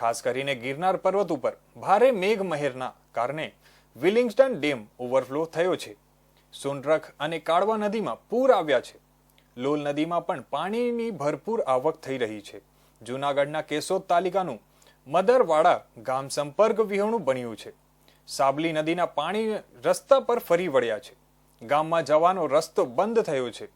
ખાસ કરીને ગિરનાર પર્વત ઉપર ભારે મેઘ મહેરના કારણે વિલિંગ્સ્ટન ડેમ ઓવરફ્લો થયો છે. સોનરખ અને કાળવા નદીમાં પૂર આવ્યા છે. લોલ નદીમાં પણ પાણીની ભરપૂર આવક થઈ રહી છે. જૂનાગઢના કેશોદ તાલુકાનું મદરવાડા ગામ સંપર્ક વિહોણું બન્યું છે. સાબલી નદીના પાણી રસ્તા પર ફરી વળ્યા છે. ગામમાં જવાનો રસ્તો બંધ થયો છે.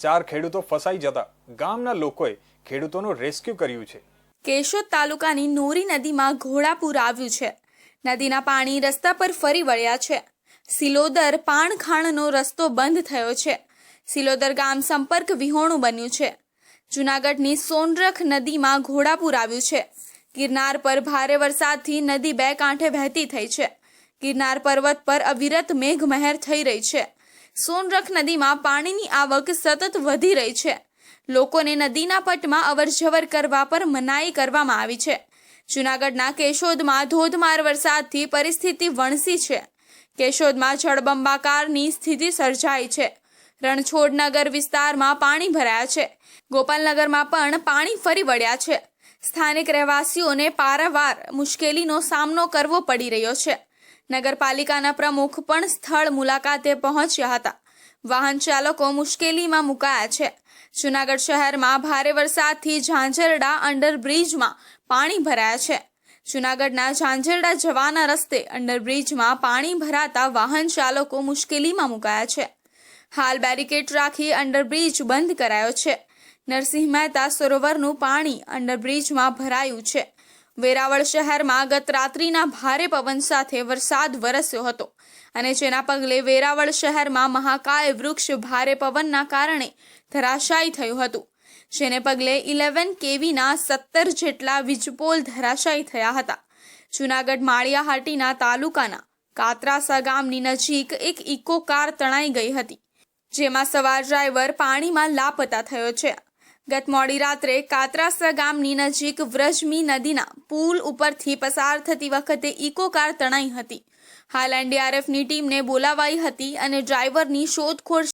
ચાર ખેડૂતો ફસાઈ જતા ગામના લોકોએ ખેડૂતોનું રેસ્ક્યુ કર્યું છે. કેશોદ તાલુકાની નોરી નદીમાં ઘોડાપુર આવ્યું છે. નદીના પાણી રસ્તા પર ફરી વળ્યા છે. સિલોદર પાણખાણનો રસ્તો બંધ થયો છે. સિલોદર ગામ સંપર્ક વિહોણું બન્યું છે. જૂનાગઢની સોનરખ નદીમાં ઘોડાપુર આવ્યું છે. ગિરનાર પર ભારે વરસાદથી નદી બે કાંઠે વહેતી થઈ છે. ગિરનાર પર્વત પર અવિરત મેઘમહેર થઈ રહી છે. સોનરખ નદીમાં પાણીની આવક સતત વધી રહી છે. લોકોને નદીના પટમાં અવરજવર કરવા પર મનાઈ કરવામાં આવી છે. જૂનાગઢના કેશોદમાં ધોધમાર વરસાદથી પરિસ્થિતિ વણસી છે. કેશોદમાં જળબંબાકારની સ્થિતિ સર્જાઈ છે. રણછોડનગર વિસ્તારમાં પાણી ભરાયા છે. ગોપાલનગરમાં પણ પાણી ફરી વળ્યા છે. સ્થાનિક રહેવાસીઓને પારાવાર મુશ્કેલીનો સામનો કરવો પડી રહ્યો છે. નગરપાલિકાના પ્રમુખ પણ સ્થળ મુલાકાતે પહોંચ્યા હતા. વાહન ચાલકો મુશ્કેલીમાં મુકાયા છે. જૂનાગઢ શહેરમાં ભારે વરસાદથી ઝાંઝરડા અંડરબ્રિજમાં પાણી ભરાયા છે. જૂનાગઢના ઝાંઝરડા જવાના રસ્તે અંડરબ્રિજમાં પાણી ભરાતા વાહન ચાલકો મુશ્કેલીમાં મુકાયા છે. હાલ બેરિકેડ રાખી અંડરબ્રિજ બંધ કરાયો છે. નરસિંહ મહેતા સરોવરનું પાણી અંડરબ્રિજમાં ભરાયું છે. વેરાવળ શહેરમાં ગત રાત્રિના ભારે પવન સાથે વરસાદ વરસ્યો હતો અને જેના પગલે વેરાવળ શહેરમાં મહાકાય વૃક્ષ ભારે પવનના કારણે ધરાશાયી થયું હતું. જેને પગલે ઇલેવન કેવીના સત્તર જેટલા વીજપોલ ધરાશાયી થયા હતા. જૂનાગઢ માળિયાહાટીના તાલુકાના કાતરાસા ગામની નજીક એક ઇકો કાર તણાઈ ગઈ હતી, જેમાં સવાર ડ્રાઈવર પાણીમાં લાપતા થયો છે. ગત મોડી રાત્રે કાતરાસા ગામની નજીક વ્રજમી નદીના પુલ ઉપરથી પસાર થતી વખતે ઇકો કાર તણાઈ હતી. હાલ એનડીઆરએફની ટીમને બોલાવાઈ હતી અને ડ્રાઈવરની શોધખોળ